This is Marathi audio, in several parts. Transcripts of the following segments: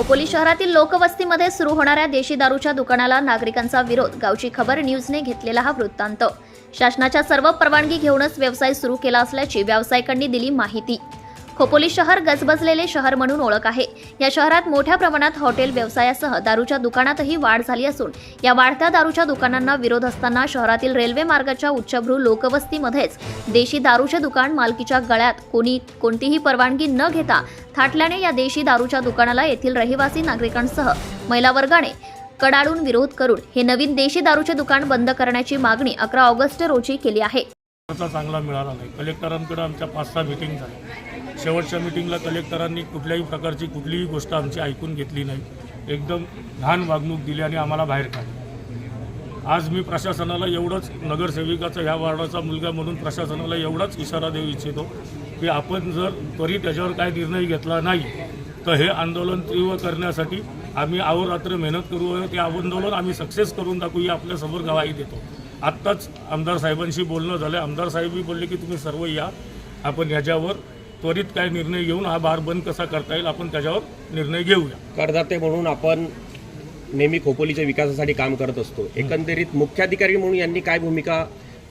खोपोली शहरातील लोकवस्तीमध्ये सुरू होणाऱ्या देशी दारूच्या दुकानाला नागरिकांचा विरोध. गावची खबर न्यूजने घेतलेला हा वृत्तांत. शासनाच्या सर्व परवानगी घेऊनच व्यवसाय सुरू केला असल्याची व्यावसायिकांनी दिली माहिती. खोपोली शहर गजबजलेले शहर म्हणून ओळख आहे. या शहरात मोठ्या प्रमाणात हॉटेल व्यवसायासह दारूच्या दुकानातही वाढ झाली असून या वाढत्या दारूच्या दुकानांना विरोध असताना शहरातील रेल्वे मार्गाच्या उच्चभ्रू लोकवस्तीमध्येच देशी दारूचे दुकान मालकीच्या गळ्यात कोणी कोणतीही परवानगी न घेता थाटल्याने या देशी दारूच्या दुकानाला येथील रहिवासी नागरिकांसह महिला वर्गाने कडाडून विरोध करून हे नवीन देशी दारूचे दुकान बंद करण्याची मागणी अकरा ऑगस्ट रोजी केली आहे. चांगला मिळाला नाही. कलेक्टरांकडे आमच्या पाच सहा मिटिंग झाल्या. शेवटच्या मिटिंगला कलेक्टरांनी कुठल्याही प्रकारची कुठलीही गोष्ट आमची ऐकून घेतली नाही. एकदम घाण वागणूक दिली आणि आम्हाला बाहेर काढली. आज मी प्रशासनाला एवढंच नगरसेविकाचा ह्या वार्डाचा मुलगा म्हणून प्रशासनाला एवढाच इशारा देऊ इच्छितो की आपण जर त्वरित त्याच्यावर काय निर्णय घेतला नाही तर हे आंदोलन तीव्र करण्यासाठी आम्ही अहोरात्र मेहनत करू आणि ते आंदोलन आम्ही सक्सेस करून दाखवू ही आपल्यासमोर गवाही देतो. आत्ताच आमदार साहेबांशी बोलणं झालं. आमदार साहेबही बोलले की तुम्ही सर्व या आपण ह्याच्यावर त्वरित काय निर्णय घेऊन हा बार बंद कसा करता येईल आपण त्याच्यावर निर्णय घेऊया. करदाते म्हणून आपण नेहमी खोपोलीच्या विकासासाठी काम करत असतो. एकंदरीत मुख्याधिकारी म्हणून यांनी काय भूमिका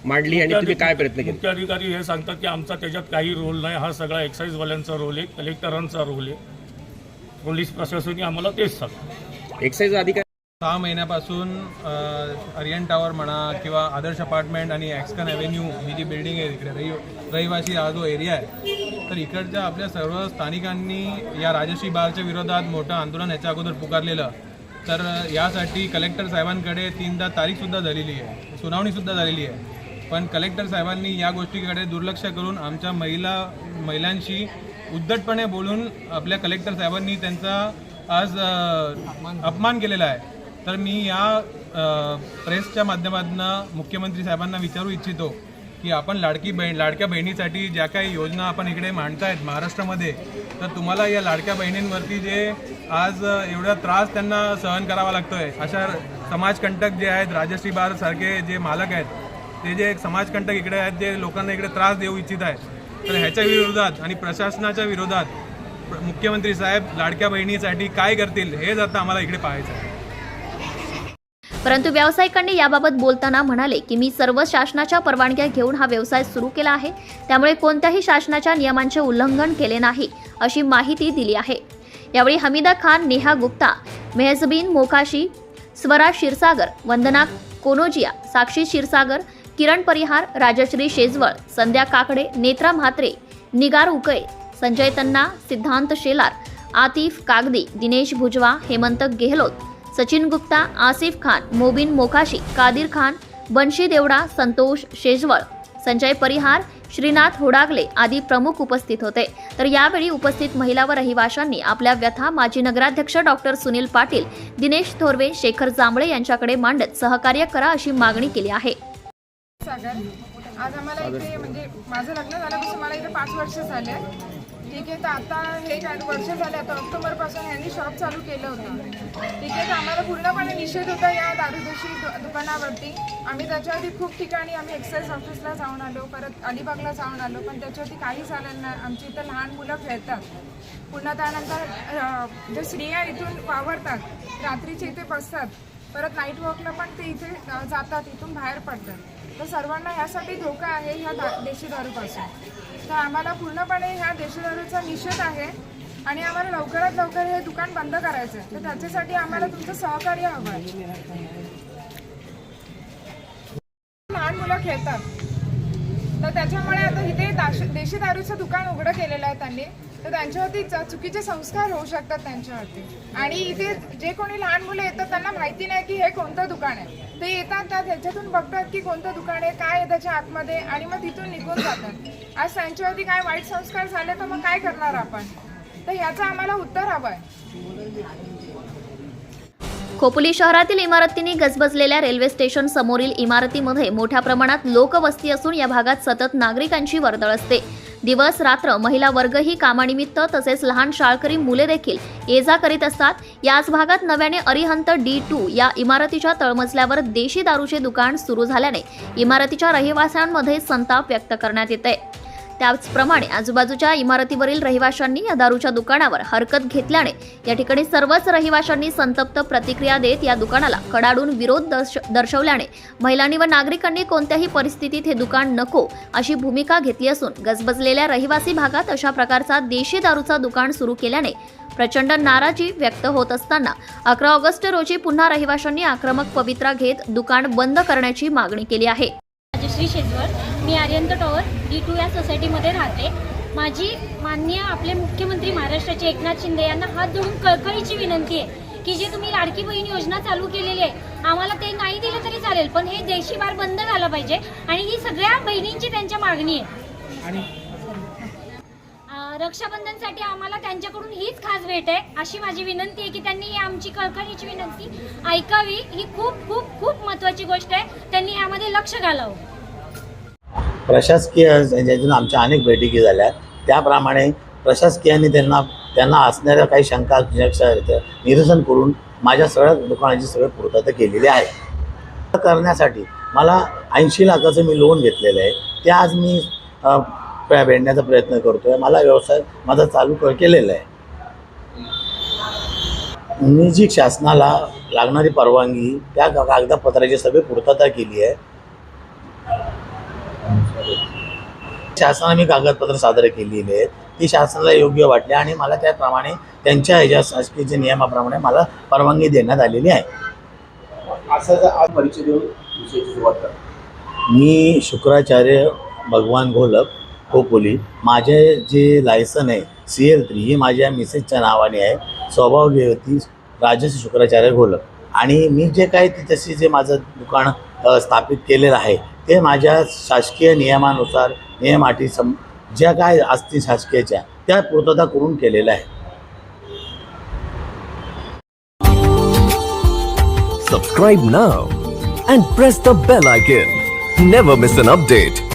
मांडली आणि तुम्ही काय प्रयत्न केले? मुख्याधिकारी हे सांगतात की आमचा त्याच्यात काही रोल नाही. हा सगळा एक्साईजवाल्यांचा रोल आहे कलेक्टरांचा रोल आहे. पोलीस प्रशासनही आम्हाला तेच सांगतं एक्साईज अधिकारी सहा महिन्यापासून अरियन आर्यन टावर म्हणा किंवा आदर्श अपार्टमेंट आणि ॲक्सकन ॲव्हेन्यू ही जी बिल्डिंग आहे तिकडे रहि रहिवासी हा जो एरिया आहे तर इकडच्या आपल्या सर्व स्थानिकांनी या राजश्री बारच्या विरोधात मोठं आंदोलन याच्या अगोदर पुकारलेलं. तर यासाठी कलेक्टर साहेबांकडे तीनदा तारीखसुद्धा झालेली आहे सुनावणीसुद्धा झालेली आहे. पण कलेक्टर साहेबांनी या गोष्टीकडे दुर्लक्ष करून आमच्या महिला महिलांशी उद्धटपणे बोलून आपल्या कलेक्टर साहेबांनी त्यांचा आज अपमान केलेला आहे. तर मी या प्रेसच्या माध्यमातून मुख्यमंत्री साहेबांना विचारू इच्छितो की आपण लाडकी बहीण लाडक्या बहिणीसाठी ज्या काही योजना आपण इकडे मांडतायत महाराष्ट्रामध्ये तर तुम्हाला या लाडक्या बहिणींवरती जे आज एवढा त्रास त्यांना सहन करावा लागतोय अशा समाजकंटक जे आहेत राजश्री बार सारखे जे मालक आहेत ते जे समाजकंटक इकडे आहेत जे लोकांना इकडे त्रास देऊ इच्छित आहेत तर ह्याच्या विरोधात आणि प्रशासनाच्या विरोधात मुख्यमंत्री साहेब लाडक्या बहिणीसाठी काय करतील हेच आता आम्हाला इकडे पाहायचं आहे. परंतु व्यावसायिकांनी याबाबत बोलताना म्हणाले की मी सर्व शासनाच्या परवानग्या घेऊन हा व्यवसाय सुरू केला आहे. त्यामुळे कोणत्याही शासनाच्या नियमांचे उल्लंघन केले नाही अशी माहिती दिली आहे. यावेळी हमीदा खान नेहा गुप्ता मेहजबीन मोकाशी स्वरा क्षीरसागर वंदना कोनोजिया साक्षी क्षीरसागर किरण परिहार राजश्री शेजवळ संध्या काकडे नेत्रा म्हात्रे निगार उकळे संजय तन्ना सिद्धांत शेलार आतिफ कागदी दिनेश भुजवा हेमंत गेहलोत सचिन गुप्ता आसिफ खान मोबिन मोकाशी कादिर खान बंशी देवडा संतोष शेजवळ संजय परिहार श्रीनाथ होडागले आदी प्रमुख उपस्थित होते. तर यावेळी उपस्थित महिला व रहिवाशांनी आपल्या व्यथा माजी नगराध्यक्ष डॉक्टर सुनील पाटील दिनेश थोरवे शेखर जांभळे यांच्याकडे मांडत सहकार्य करा अशी मागणी केली आहे. सागर आज आम्हाला इथे म्हणजे माझं लग्न झाल्यापासून मला इथे पाच वर्ष झाले. ठीक आहे तर आता हे काय वर्ष झाले आता ऑक्टोबरपासून यांनी शॉप चालू केलं होतं. ठीक आहे तर आम्हाला पूर्णपणे निषेध होता या दारूदेशी दु- दुकानावरती. आम्ही त्याच्याआधी खूप ठिकाणी आम्ही एक्साईज ऑफिसला जाऊन आलो परत अलिबागला जाऊन आलो पण त्याच्यावरती काही झालं नाही आमची इथं लहान मुलं खेळतात. पुन्हा त्यानंतर जे स्त्रिया इथून वावरतात रात्रीचे इथे बसतात. परत नाईट वॉकला पण ते इथे जातात इथून बाहेर पडतात. तर सर्वांना ह्यासाठी धोका आहे ह्या दा देशी दारूपासून. तर आम्हाला पूर्णपणे ह्या देशदारूचा निषेध आहे आणि आम्हाला लवकरात लवकर हे दुकान बंद करायचं आहे. तर त्याच्यासाठी आम्हाला तुमचं सहकार्य हवं आहे. लहान मुलं खेळतात. तर त्याच्यामुळे आता इथे देशी दारूचं दुकान उघडं केलेलं आहे त्यांनी. तर त्यांच्यावरती च- चुकीचे संस्कार होऊ शकतात त्यांच्यावरती. आणि इथे जे कोणी लहान मुलं येतात त्यांना माहिती नाही की हे कोणतं दुकान आहे. ते येतात तर त्याच्यातून बघतात की कोणतं दुकान आहे काय आहे त्याच्या आतमध्ये आणि मग तिथून निघून जातात. आज त्यांच्यावरती काय वाईट संस्कार झाले तर मग काय करणार आपण? तर ह्याचं आम्हाला उत्तर हवं आहे खोपोली शहरातील इमारतींनी गजबजलेल्या रेल्वे स्टेशन समोरील इमारतीमध्ये मोठ्या प्रमाणात लोकवस्ती असून या भागात सतत नागरिकांची वर्दळ असते. दिवस रात्र महिला वर्गही कामानिमित्त तसेच लहान शाळकरी मुले देखील ये जा करीत असतात. याच भागात नव्याने अरिहंत डी टू या इमारतीच्या तळमजल्यावर देशी दारूचे दुकान सुरू झाल्याने इमारतीच्या रहिवाशांमध्ये संताप व्यक्त करण्यात येते त्याचप्रमाणे आजूबाजूच्या इमारतीवरील रहिवाशांनी या दारूच्या दुकानावर हरकत घेतल्याने या ठिकाणी सर्वच रहिवाशांनी संतप्त प्रतिक्रिया देत या दुकानाला कडाडून विरोध दर्श- दर्शवल्याने महिलांनी व नागरिकांनी कोणत्याही परिस्थितीत हे दुकान नको अशी भूमिका घेतली असून गजबजलेल्या रहिवासी भागात अशा प्रकारचा देशी दारूचा दुकान सुरू केल्याने प्रचंड नाराजी व्यक्त होत असताना अकरा ऑगस्ट रोजी पुन्हा रहिवाशांनी आक्रमक पवित्रा घेत दुकान बंद करण्याची मागणी केली आहे. राजश्री शेजवर मी आर्यंत टॉवर डी टू या सोसायटीमध्ये राहते. माझी माननीय आपले मुख्यमंत्री महाराष्ट्राचे एकनाथ शिंदे यांना हात जोडून कळकळीची विनंती आहे की जे तुम्ही लाडकी बहीण योजना चालू केलेली आहे आम्हाला ते नाही दिलं तरी चालेल पण हे देशी बार बंद झालं पाहिजे आणि ही सगळ्या बहिणींची त्यांच्या मागणी आहे. रक्षाबंधनसाठी आम्हाला त्यांच्याकडून हीच खास भेट आहे अशी माझी विनंती आहे की त्यांनी ही आमची कळकळीची विनंती ऐकावी. ही खूप खूप खूप महत्त्वाची गोष्ट आहे. त्यांनी यामध्ये लक्ष घालावं. प्रशासकीय ज्यातून आमच्या अनेक बैठकी झाल्या. त्याप्रमाणे प्रशासकीयांनी त्यांना त्यांना असणाऱ्या काही शंका निरसन करून माझ्या सगळ्या दुकानाची सगळी पूर्तता केलेली आहे. करण्यासाठी मला ऐंशी लाखाचं मी लोन घेतलेलं आहे. ते आज मी भेटण्याचा प्रयत्न करतो आहे मला व्यवसाय माझा चालू क- केलेला आहे. मी जी शासनाला लागणारी परवानगी त्या कागदपत्राची सगळी पूर्तता केली आहे. शासनाने मी कागदपत्र सादर केलेली आहेत ती शासनाला योग्य वाटली आणि मला त्याप्रमाणे त्यांच्या ह्याच्या शासकीय नियमाप्रमाणे मला परवानगी देण्यात आलेली आहे. असं आज परिचय देऊन विषयाची सुरुवात करा. मी शुक्राचार्य भगवान घोलक खोपोली माझे जे लायसन आहे सी एल थ्री हे माझ्या मिसेसच्या नावाने आहे स्वभाव देवती राजस शुक्राचार्य घोलक आणि मी जे काही त्याच्याशी जे माझं दुकान स्थापित केलेलं आहे ते माझ्या शासकीय नियमानुसार नियम अटी सम ज्या काय असतील शासकीयच्या त्या पूर्तता करून केलेल्या आहे सबस्क्राईब ना and press the bell icon never miss an update